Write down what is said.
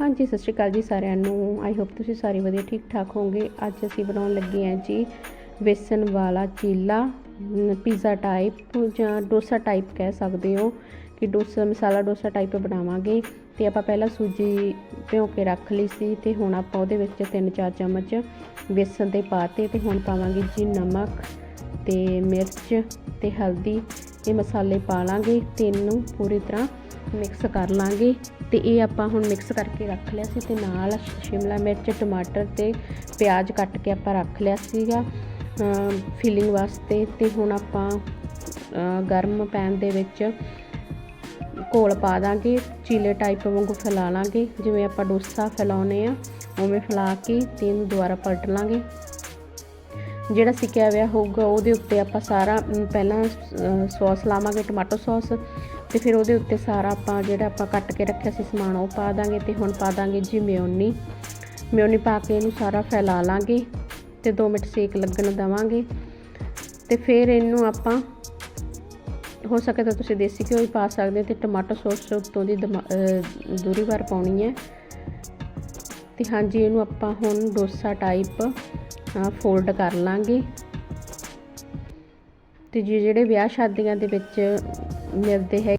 ਹਾਂਜੀ, ਸਤਿ ਸ਼੍ਰੀ ਅਕਾਲ ਜੀ ਸਾਰਿਆਂ ਨੂੰ। ਆਈ ਹੋਪ ਤੁਸੀਂ ਸਾਰੇ ਵਧੀਆ ਠੀਕ ਠਾਕ ਹੋਵੋਗੇ। ਅੱਜ ਅਸੀਂ ਬਣਾਉਣ ਲੱਗੇ ਹਾਂ ਜੀ ਬੇਸਨ ਵਾਲਾ ਚੀਲਾ ਪੀਜ਼ਾ ਟਾਈਪ ਜਾਂ ਡੋਸਾ ਟਾਈਪ ਕਹਿ ਸਕਦੇ ਹੋ ਕਿ ਡੋਸਾ, ਮਸਾਲਾ ਡੋਸਾ ਟਾਈਪ ਬਣਾਵਾਂਗੇ। ਤੇ ਆਪਾਂ ਪਹਿਲਾਂ ਸੂਜੀ ਭਿਓ ਕੇ ਰੱਖ ਲਈ ਸੀ ਤੇ ਹੁਣ ਆਪਾਂ ਉਹਦੇ ਵਿੱਚ 3-4 ਚਮਚ ਬੇਸਨ ਦੇ ਪਾਤੇ ਤੇ ਹੁਣ ਪਾਵਾਂਗੇ ਜੀ ਨਮਕ ਤੇ ਮਿਰਚ ਤੇ ਹਲਦੀ। ਇਹ ਮਸਾਲੇ ਪਾ ਲਾਂਗੇ ਤਿੰਨ ਨੂੰ ਪੂਰੀ ਤਰ੍ਹਾਂ। ਮਿਕਸ ਕਰ ਲਾਂਗੇ ਤੇ ਇਹ ਆਪਾਂ ਹੁਣ ਮਿਕਸ ਕਰਕੇ ਰੱਖ ਲਿਆ ਸੀ ਤੇ ਨਾਲ ਸ਼ਿਮਲਾ ਮਿਰਚ, ਟਮਾਟਰ ਤੇ ਪਿਆਜ਼ ਕੱਟ ਕੇ ਆਪਾਂ ਰੱਖ ਲਿਆ ਸੀਗਾ ਫਿਲਿੰਗ ਵਾਸਤੇ ਤੇ ਹੁਣ ਆਪਾਂ ਗਰਮ ਪੈਨ ਦੇ ਵਿੱਚ ਘੋਲ ਪਾ ਦਾਂਗੇ, ਚੀਲੇ ਟਾਈਪ ਵਾਂਗੂ ਫੈਲਾ ਲਾਂਗੇ, ਜਿਵੇਂ ਆਪਾਂ ਡੋਸਾ ਫੈਲਾਉਨੇ ਆ ਉਵੇਂ ਫੈਲਾ ਕੇ ਤੇ ਇਹਨੂੰ ਦੁਬਾਰਾ ਪਲਟ ਲਾਂਗੇ। ਜਿਹੜਾ ਸਿੱਕਿਆ ਹੋਇਆ ਹੋਊਗਾ, ਉਹਦੇ ਉੱਤੇ ਆਪਾਂ ਸਾਰਾ ਪਹਿਲਾਂ ਸੌਸ ਲਾਵਾਂਗੇ, ਟਮਾਟੋ ਸੌਸ, ਤੇ ਫਿਰ ਉਹਦੇ ਉੱਤੇ ਸਾਰਾ ਆਪਾਂ ਜਿਹੜਾ ਆਪਾਂ ਕੱਟ ਕੇ ਰੱਖਿਆ ਸੀ ਸਮਾਨ, ਉਹ ਪਾ ਦਾਂਗੇ ਤੇ ਹੁਣ ਪਾ ਦਾਂਗੇ ਜੀ ਮਿਓਨੀ ਮਿਓਨੀ ਪਾ ਕੇ ਇਹਨੂੰ ਸਾਰਾ ਫੈਲਾ ਲਾਂਗੇ ਤੇ 2 ਮਿੰਟ ਸੇਕ ਲੱਗਣ ਦਵਾਂਗੇ। ਤੇ ਫਿਰ ਇਹਨੂੰ ਆਪਾਂ, ਹੋ ਸਕੇ ਤਾਂ ਤੁਸੀਂ ਦੇਸੀ ਘਿਓ ਹੀ ਪਾ ਸਕਦੇ ਹੋ ਤੇ ਟਮਾਟੋ ਸੌਸ ਉੱਤੋਂ ਦੀ ਦਮਾ- ਦੂਰੀ ਵਾਰ ਪਾਉਣੀ ਹੈ। ਤੇ ਹਾਂਜੀ, ਇਹਨੂੰ ਆਪਾਂ ਹੁਣ ਡੋਸਾ ਟਾਈਪ ਫੋਲਡ ਕਰ ਲਾਂਗੇ। ਤੇ ਜੀ ਜਿਹੜੇ ਵਿਆਹ ਸ਼ਾਦੀਆਂ ਦੇ ਵਿੱਚ ਮਿਲਦੇ ਹੈ